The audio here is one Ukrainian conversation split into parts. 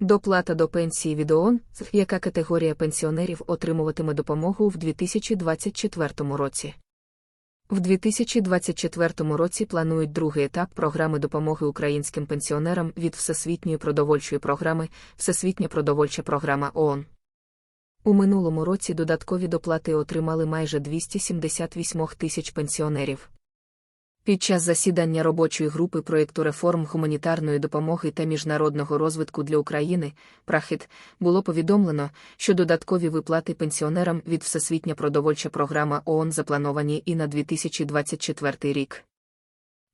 Доплата до пенсії від ООН, яка категорія пенсіонерів отримуватиме допомогу в 2024 році. В 2024 році планують другий етап програми допомоги українським пенсіонерам від Всесвітньої продовольчої програми Всесвітня продовольча програма ООН. У минулому році додаткові доплати отримали майже 278 тисяч пенсіонерів. Під час засідання робочої групи проєкту реформ гуманітарної допомоги та міжнародного розвитку для України Прахід було повідомлено, що додаткові виплати пенсіонерам від Всесвітня продовольча програма ООН заплановані і на 2024 рік.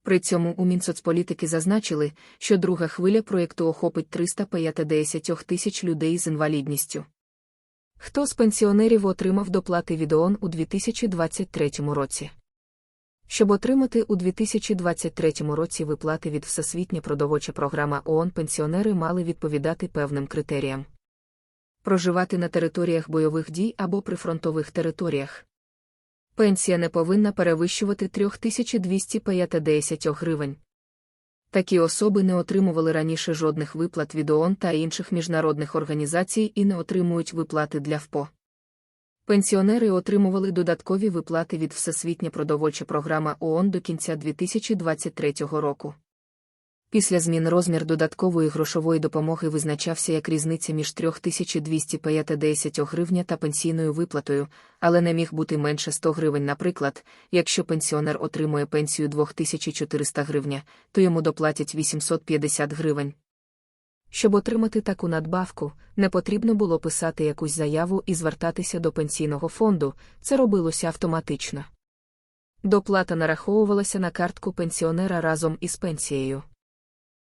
При цьому у Мінсоцполітики зазначили, що друга хвиля проєкту охопить 350 тисяч людей з інвалідністю. Хто з пенсіонерів отримав доплати від ООН у 2023 році? Щоб отримати у 2023 році виплати від Всесвітня продовольча програма ООН пенсіонери мали відповідати певним критеріям. Проживати на територіях бойових дій або прифронтових територіях. Пенсія не повинна перевищувати 3250 гривень. Такі особи не отримували раніше жодних виплат від ООН та інших міжнародних організацій і не отримують виплати для ВПО. Пенсіонери отримували додаткові виплати від Всесвітня продовольча програма ООН до кінця 2023 року. Після змін розмір додаткової грошової допомоги визначався як різниця між 3250 гривня та пенсійною виплатою, але не міг бути менше 100 гривень. Наприклад, якщо пенсіонер отримує пенсію 2400 гривня, то йому доплатять 850 гривень. Щоб отримати таку надбавку, не потрібно було писати якусь заяву і звертатися до пенсійного фонду, це робилося автоматично. Доплата нараховувалася на картку пенсіонера разом із пенсією.